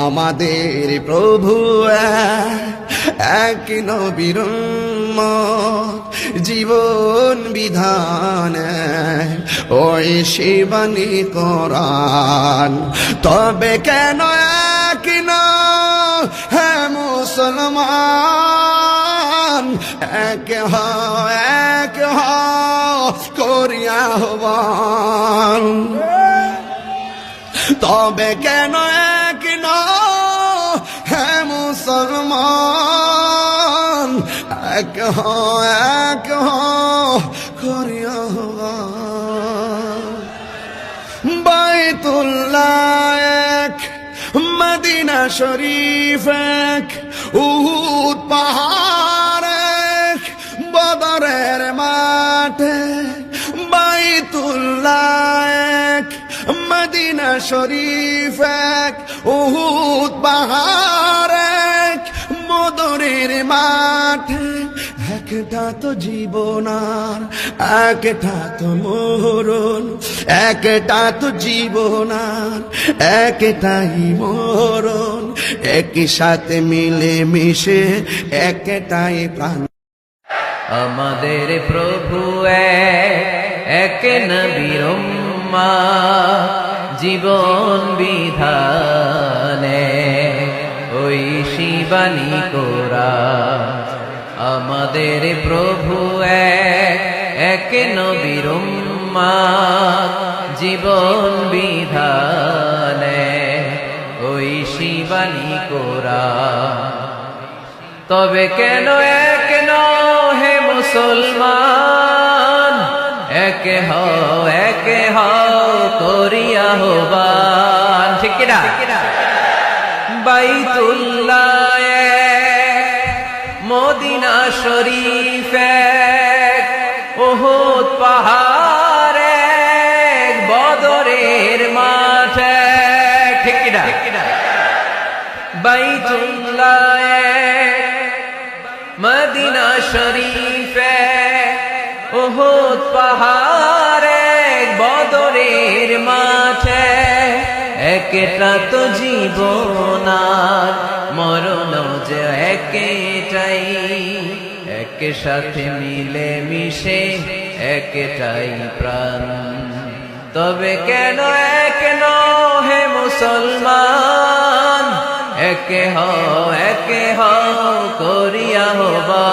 আমাদের প্রভু, এক নবীর জীবন বিধান, ওই শিবানী কোরআন। তবে কেন এক হ্যাঁ মুসলমান? এক হ এক হ করিয়া হবান তবে কেন মুসলমান। এক এক হ করিয়া বাইতুল্লাহ এক, মদিনা শরীফ এক, উহুদ পাহাড় এক, বদরের মাঠে। বাইতুল্লাহ এক, মদিনা শরীফ এক, উহুদ পাহাড় মাঠে। একটা তো জীবনার একটা তো মরণ। একটা তো জীবনার একটাই মরণ। একই সাথে মিলে মিশে একটাই প্রাণ। আমাদের প্রভু এক, নবীর জীবন বিধানে। শিবানী কোরা। আমাদের প্রভু এক, এক জীবন বিধানে ওই শিবানী কোরা। তবে কেন এক হে মুসলমান? এক হও এক হও করিয়া হবান ঠিক কিনা? বাইতুল্লাহ মদিনা শরীফ এক, উহুদ পাহাড় বদরের মাঠ। ঠিক কিনা বাইতুল্লাহ মদিনা শরীফে উহুদ পাহাড় এক, বদরের মাঠে। একটা তো জীবন আর মরণ যে একটাই এক সাথে মিলে মিশে একটাই প্রাণ। তবে কেন এক হে মুসলমান? একে হ একে হ করিয়া হবা